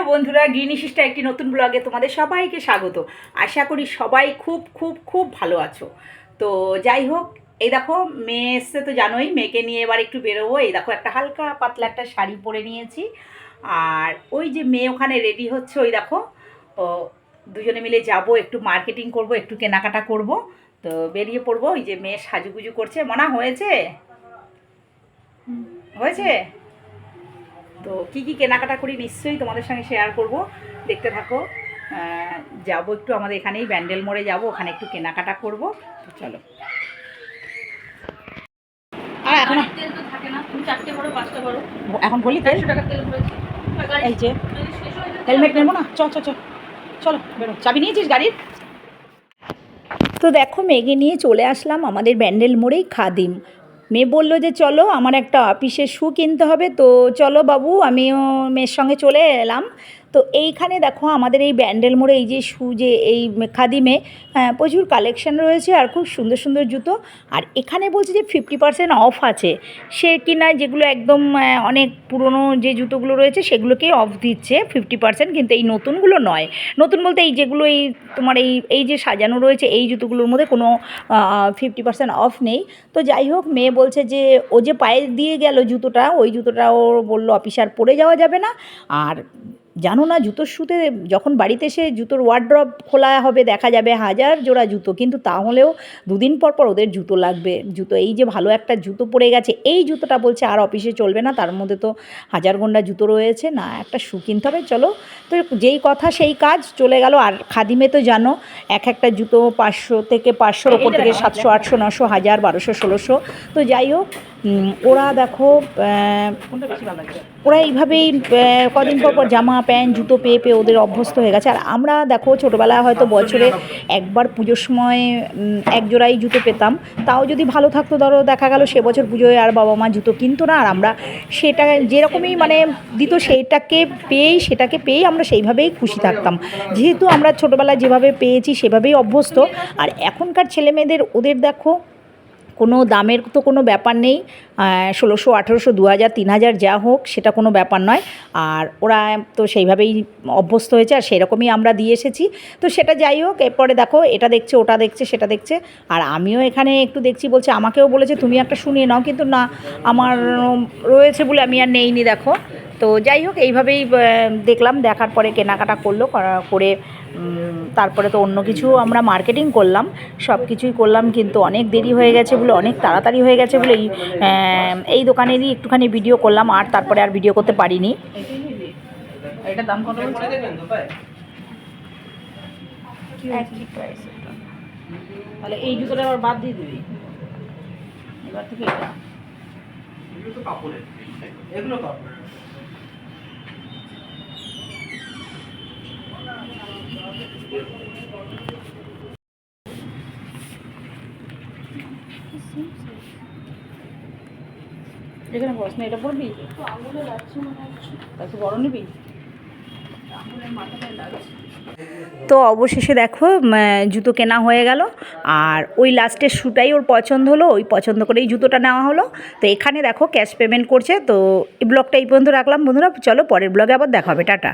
Hello বন্ধুরা গ্রিনি sister একটি নতুন ব্লগে তোমাদের সবাইকে স্বাগত। আশা করি সবাই খুব খুব খুব ভালো আছো। তো যাই হোক এই দেখো মেয়ে এসছে তো জানোই মেয়েকে নিয়ে এবার একটু বেরোবো। এই দেখো একটা হালকা পাতলা একটা শাড়ি পরে নিয়েছি। আর ওই যে মেয়ে ওখানে রেডি হচ্ছে ওই দেখো ও দুজনে মিলে যাব একটু মার্কেটিং করব একটু কেনাকাটা করব। তো বেরিয়ে পড়ব ওই যে মেয়ে সাজুগুজু করছে। মনা হয়েছে? হয়েছে? তো কি কি কেনাকাটা করি নিশ্চয়ই তোমাদের সঙ্গে শেয়ার করব। দেখতে থাকো। যাব একটু আমাদের এখানেই ব্যান্ডেল মোড়ে যাব ওখানে একটু কেনাকাটা করব। তো চলো। আর এখন তেল তো থাকে না তুমি চারটে করো পাঁচটা করো এখন বলি তেল? ভরেছি। এই যে। হেলমেট নেব না? চ চ চ চলো বেরো। চাবি নিয়েছিস গাড়ির? তো দেখো মেয়েকে নিয়ে চলে আসলাম আমাদের ব্যান্ডেল মোড়েই খাদিম। মেয়ে বলল যে, চলো, আমার একটা অফিসের শ্যু কিনতে হবে। তো চলো বাবু, আমিও মেয়ের সঙ্গে চলে এলাম। তো এইখানে দেখো আমাদের এই ব্যান্ডেল মোড়ে এই যে শু যে এই খাদিমে হ্যাঁ, প্রচুর কালেকশন রয়েছে আর খুব সুন্দর সুন্দর জুতো। আর এখানে বলছে যে ফিফটি পার্সেন্ট অফ আছে। সে কিনা যেগুলো একদম অনেক পুরনো যে জুতোগুলো রয়েছে সেগুলোকেই অফ দিচ্ছে ফিফটি পার্সেন্ট কিন্তু এই নতুনগুলো নয়। নতুন বলতে এই যেগুলো এই তোমার এই এই যে সাজানো রয়েছে এই জুতোগুলোর মধ্যে কোনো ফিফটি পার্সেন্ট অফ নেই। তো যাই হোক মেয়ে বলছে যে ও যে পায়ে দিয়ে গেল জুতোটা ওই জুতোটা ও বলল অফিসার পরে যাওয়া যাবে না। আর জানো না জুতোর শুতে যখন বাড়িতে এসে জুতোর ওয়ার্ড্রপ খোলা হবে দেখা যাবে হাজার জোড়া জুতো কিন্তু তাহলেও দুদিন পর পর ওদের জুতো লাগবে। জুতো এই যে ভালো একটা জুতো পড়ে গেছে এই জুতোটা বলছে আর অফিসে চলবে না তার মধ্যে তো হাজার গন্ডা জুতো রয়েছে না একটা শু কিনতে হবে চলো। তো যেই কথা সেই কাজ চলে গেল আর খাদিমে তো জানো এক একটা জুতো পাঁচশো থেকে পাঁচশোর ওপর থেকে সাতশো আটশো নশো হাজার বারোশো ষোলোশো তো যাই হোক ওরা দেখো কোনটা বেশি ভালো লাগে ওরা এইভাবেই কদিন পর পর জামা, প্যান্ট, জুতো পেয়ে পেয়ে ওদের অভ্যস্ত হয়ে গেছে। আর আমরা দেখো ছোটোবেলায় হয়তো বছরে একবার পুজোর সময় এক জোড়াই জুতো পেতাম। তাও যদি ভালো থাকতো, ধরো দেখা গেল সে বছর পুজোয় আর বাবা মা জুতো কিনতো না, আর আমরা সেটা যেরকমই মানে দিত সেইটাকে পেয়েই, সেটাকে পেয়েই আমরা সেইভাবেই খুশি থাকতাম। যেহেতু আমরা ছোটোবেলায় যেভাবে পেয়েছি, সেভাবেই অভ্যস্ত। আর এখনকার ছেলেমেয়েদের, ওদের দেখো কোনো দামের তো কোনো ব্যাপার নেই ষোলোশো, আঠেরোশো দু হাজার তিন হাজার যা হোক, সেটা কোনো ব্যাপার নয়। আর ওরা তো সেইভাবেই অভ্যস্ত হয়েছে, আর সেরকমই আমরা দিয়ে এসেছি। তো সেটা যাই হোক, এরপরে দেখো, এটা দেখছে, ওটা দেখছে, সেটা দেখছে। আর আমিও এখানে একটু দেখছি, বলছে, আমাকেও বলেছে, তুমি একটা শুনিয়ে নাও। কিন্তু না, আমার রয়েছে বলে আমি আর নেইনি, দেখো। তো যাই হোক, এইভাবেই দেখলাম, দেখার পরে কেনাকাটা করল, করা- তারপরে তো অন্য কিছু আমরা মার্কেটিং করলাম সব কিছুই করলাম কিন্তু অনেক দেরি হয়ে গেছে বলে অনেক তাড়াতাড়ি হয়ে গেছে বলে এই, এই দোকানেরই একটুখানি ভিডিও করলাম আর তারপরে আর ভিডিও করতে পারিনি। দাম কত তাহলে এই জুতোটা আবার বাদ দিয়ে দিবি। এবার থেকে এটা। এগুলো তো কাপড়ের এগুলো কাপড়ের। যেখানে বস না এটা পড়বি মনে বড় নিবি? তো অবশেষে দেখো জুতো কেনা হয়ে গেল আর ওই লাস্টের শ্যুটাই ওর পছন্দ হলো ওই পছন্দ করেই জুতোটা নেওয়া হলো। তো এখানে দেখো ক্যাশ পেমেন্ট করছে তো এই ব্লগটা এই পর্যন্ত রাখলাম। বন্ধুরা চলো পরের ব্লগে আবার দেখা হবে টাটা।